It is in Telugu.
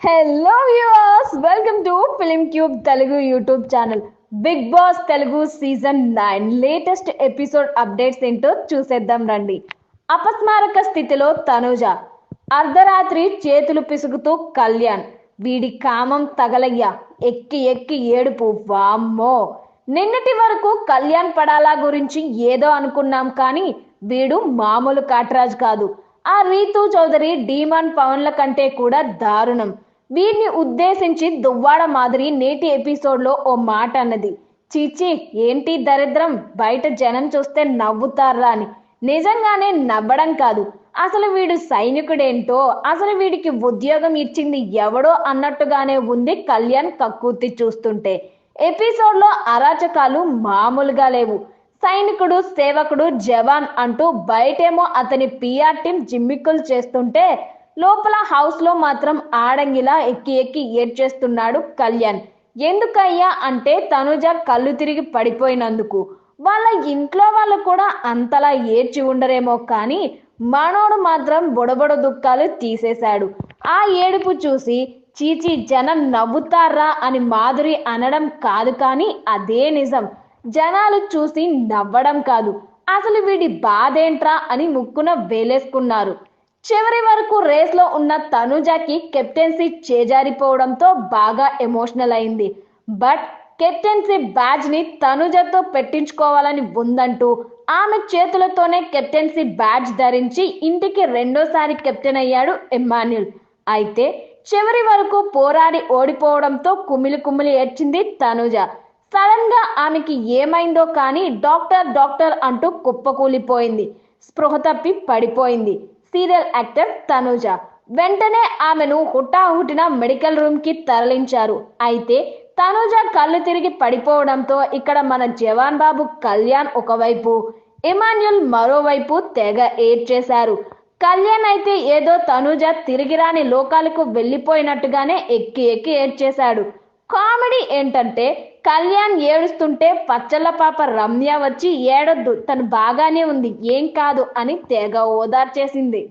Hello viewers welcome to film cube Telugu YouTube channel big boss Telugu season nine latest episode updates ఏంటో చూసేద్దాం రండి. అపస్మారక స్థితిలో తనుజ. అర్ధరాత్రి చేతులు పిసుకుతూ కళ్యాణ్. వీడి కామం తగలయ్యా. ఎక్కి ఎక్కి ఏడుపు. వామ్మో. నిన్నటి వరకు కళ్యాణ్ పడాలా గురించి ఏదో అనుకున్నాం కానీ వీడు మామూలు కాట్రాజ్ కాదు. ఆ రీతు చౌదరి డీమాన్ పవన్ల కంటే కూడా దారుణం. వీరిని ఉద్దేశించి దువ్వాడ మాదిరి నేటి ఎపిసోడ్లో ఓ మాట అన్నది. చీచి ఏంటి దరిద్రం? బయట జనం చూస్తే నవ్వుతారా అని. నిజంగానే నవ్వడం కాదు. అసలు వీడు సైనికుడేంటో అసలు వీడికి ఉద్యోగం ఇచ్చింది ఎవడో అన్నట్టుగానే ఉంది కళ్యాణ్ కక్కుర్తి చూస్తుంటే. ఎపిసోడ్లో అరాచకాలు మామూలుగా లేవు. సైనికుడు సేవకుడు జవాన్ అంటూ బయటేమో అతని పిఆర్ టీం జిమ్మిక్కులు చేస్తుంటే లోపల హౌస్లో మాత్రం ఆడంగిలా ఎక్కి ఎక్కి ఏడ్చేస్తున్నాడు కళ్యాణ్. ఎందుకయ్యా అంటే తనుజ కళ్ళు తిరిగి పడిపోయినందుకు. వాళ్ళ ఇంట్లో వాళ్ళు కూడా అంతలా ఏడ్చి ఉండరేమో కానీ మనోడు మాత్రం బొడబొడ దుఃఖాలు తీసేశాడు. ఆ ఏడుపు చూసి చీచి జనం నవ్వుతారా? అని మాధురి అనడం కాదు కానీ అదే నిజం. జనాలు చూసి నవ్వడం కాదు. అసలు వీడి బాధేంట్రా అని ముక్కున వేలేసుకున్నారు. చివరి వరకు రేస్లో ఉన్న తనుజాకి కెప్టెన్సీ చేజారిపోవడంతో బాగా ఎమోషనల్ అయింది. బట్ కెప్టెన్సీ బ్యాజ్ని తనుజతో పెట్టించుకోవాలని ఉందంటూ ఆమె చేతులతోనే కెప్టెన్సీ బ్యాడ్జ్ ధరించి ఇంటికి రెండోసారి కెప్టెన్ అయ్యాడు ఎమ్మాన్యుల్. అయితే చివరి వరకు పోరాడి ఓడిపోవడంతో కుమిలి కుమిలి ఏడ్చింది తనుజ. సడన్గా ఆమెకి ఏమైందో కానీ డాక్టర్ డాక్టర్ అంటూ కుప్పకూలిపోయింది. స్పృహ తప్పి పడిపోయింది. Serial actor Tanuja. వెంటనే ఆమెను హుటాహుటిన మెడికల్ రూమ్కి తరలించారు. అయితే తనూజ కళ్ళు తిరిగి పడిపోవడంతో ఇక్కడ మన జవాన్ బాబు కళ్యాణ్ ఒకవైపు ఇమాన్యుల్ మరోవైపు తెగ ఏడ్చేశారు. కళ్యాణ్ అయితే ఏదో తనూజ తిరిగి రాని లోకాలకు వెళ్ళిపోయినట్టుగానే ఎక్కి ఎక్కి ఏడ్చేశాడు. కామెడీ ఏంటంటే కళ్యాణ్ ఏడుస్తుంటే పచ్చళ్ళ పాప రమ్య వచ్చి ఏడొద్దు తను బాగానే ఉంది ఏం కాదు అని తెగ ఓదార్చేసింది.